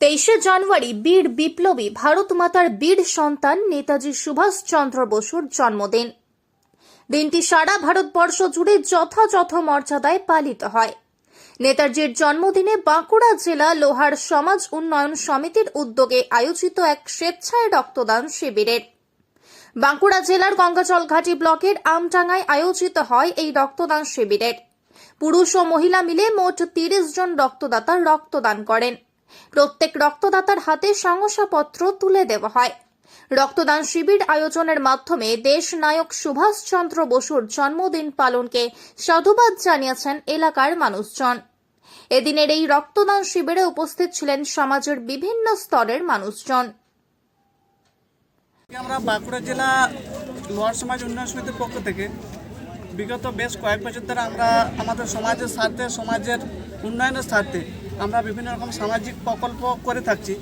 তেইশে জানুয়ারি বীর বিপ্লবী ভারত মাতার বীর সন্তান নেতাজি সুভাষচন্দ্র বসুর জন্মদিন। দিনটি সারা ভারতবর্ষ জুড়ে যথাযথ মর্যাদায় পালিত হয়। নেতাজির জন্মদিনে বাঁকুড়া জেলা লোহার সমাজ উন্নয়ন সমিতির উদ্যোগে আয়োজিত এক স্বেচ্ছায় রক্তদান শিবিরের। বাঁকুড়া জেলার গঙ্গাজল ঘাটি ব্লকের আমটাঙ্গায় আয়োজিত হয় এই রক্তদান শিবিরের। পুরুষ ও মহিলা মিলে মোট তিরিশ জন রক্তদাতা রক্তদান করেন। প্রত্যেক রক্তদাতার হাতে শংসাপত্র তুলে দেওয়া হয়। রক্তদান শিবির আয়োজনের মাধ্যমে দেশ নায়ক সুভাষচন্দ্র বসুর জন্মদিন পালনকে সাধুবাদ জানিয়েছেন এলাকার মানুষজন। এদিনের এই রক্তদান শিবিরে উপস্থিত ছিলেন সমাজের বিভিন্ন স্তরের মানুষজন। আমরা বাঁকুড়া জেলা লোয়ার সমাজ উন্নয়ন সমিতির পক্ষ থেকে বিগত বেশ কয়েক বছর ধরে আমরা আমাদের সমাজের স্বার্থে, সমাজের উন্নয়নের স্বার্থে আমরা বিভিন্ন রকম সামাজিক প্রকল্প করে থাকছি।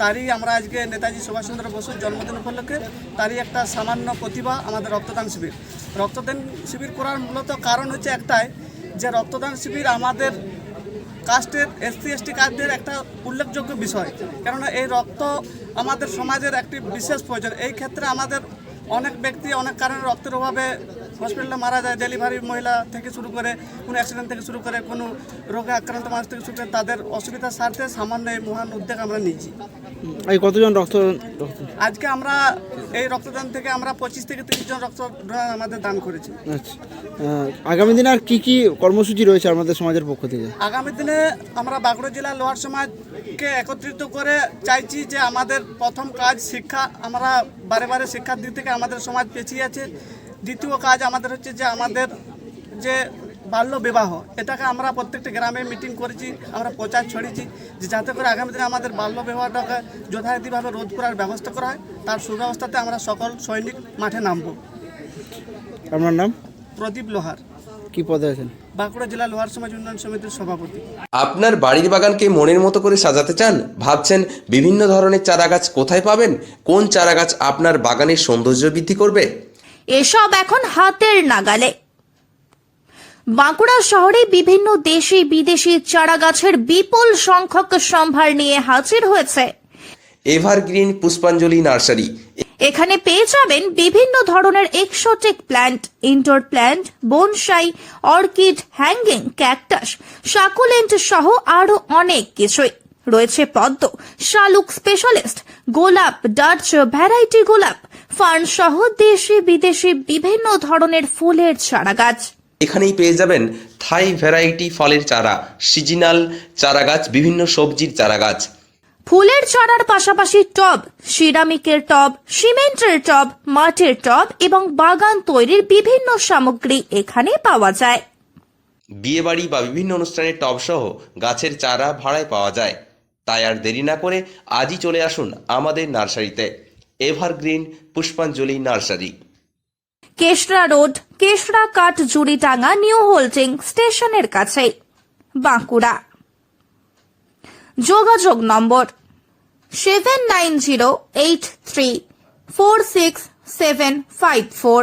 তারই আমরা আজকে নেতাজি সুভাষচন্দ্র বসুর জন্মদিন উপলক্ষে তারই একটা সামান্য প্রতিভা আমাদের রক্তদান শিবির। রক্তদান শিবির করার মূলত কারণ হচ্ছে একটাই যে রক্তদান শিবির আমাদের কাস্টের এসসি, এসটি কাস্টদের একটা উল্লেখযোগ্য বিষয়। কেননা এই রক্ত আমাদের সমাজের একটি বিশেষ প্রয়োজন। এই ক্ষেত্রে আমাদের অনেক ব্যক্তি অনেক কারণে রক্তের অভাবে হসপিটালে মারা যায় ডেলিভারি মহিলা থেকে শুরু করে কোনো অ্যাক্সিডেন্ট থেকে শুরু করে কোনো রোগে আক্রান্ত মানুষ থেকে শুরু করে তাদের অসুবিধার স্বার্থে সামান্য এই মহান উদ্যোগ আমরা নিয়েছি। এই কতজন রক্ত আজকে আমরা এই রক্তদান থেকে আমরা পঁচিশ থেকে তিরিশ জন রক্ত আমাদের দান করেছি। আচ্ছা। আগামী দিনে আর কি কি কর্মসূচি রয়েছে আমাদের সমাজের পক্ষ থেকে? আগামী দিনে আমরা বাঁকুড়া জেলা লোহার সমাজকে একত্রিত করে চাইছি যে আমাদের প্রথম কাজ শিক্ষা আমরা বারে বারে শিক্ষার দিক থেকে আমাদের সমাজ পেছিয়ে আছে। দ্বিতীয় কাজ আমাদের হচ্ছে যে আমাদের যে বাল্য বিবাহ এটাকে আমরা প্রত্যেকটা গ্রামে মিটিং করেছি আমরা প্রচার ছড়িয়েছি যে যাতে করে আগামী দিনে আমাদের বাল্য বিবাহটাকে যথারীতিভাবে রোধ করার ব্যবস্থা করা হয়। তার সুব্যবস্থাতে আমরা সকল সৈনিক মাঠে নামব। আপনার নাম? প্রদীপ লোহার। কি পদে আছেন? বাঁকুড়া জেলা লোহার সমাজ উন্নয়ন সমিতির সভাপতি। আপনার বাড়ির বাগানকে মনের মতো করে সাজাতে চান? ভাবছেন বিভিন্ন ধরনের চারাগাছ কোথায় পাবেন? কোন চারাগাছ আপনার বাগানের সৌন্দর্য বৃদ্ধি করবে? এসব এখন হাতের নাগালে। বাঁকুড়া শহরে বিভিন্ন দেশি বিদেশি চারা গাছের বিপুল সংখ্যক সম্ভার নিয়ে হাজির হয়েছে। Evergreen Pushpanjali nursery. এখানে পেয়ে যাবেন বিভিন্ন ধরনের exotic plant indoor plant bonsai orchid hanging cactus succulent সহ আরও অনেক কিছুই। রয়েছে পদ্ম শালুক স্পেশালিস্ট গোলাপ ডাচ ভ্যারাইটি গোলাপ ফার্ন সহ দেশি বিদেশি বিভিন্ন ধরনের ফুলের চারা গাছ এখানেই পেয়ে যাবেন থাই ভ্যারাইটি ফলের চারা সিজনাল চারাগাছ বিভিন্ন সবজির চারাগাছ। ফুলের চারার পাশাপাশি টব সিরামিকের টব সিমেন্টের টব মাটির টব এবং বাগান তৈরির বিভিন্ন সামগ্রী এখানে পাওয়া যায়। বিয়েবাড়ি বা বিভিন্ন অনুষ্ঠানের টবসহ গাছের চারা ভাড়ায় পাওয়া যায়। তাই আর দেরি না করে আজই চলে আসুন আমাদের নার্সারিতে। Evergreen Pushpanjali nursery. Keshra road, Keshra কাঠ জুড়িটাঙ্গা নিউ হোল্ডিং স্টেশনের কাছে বাঁকুড়া। যোগাযোগ number seven nine zero eight three four six seven five four.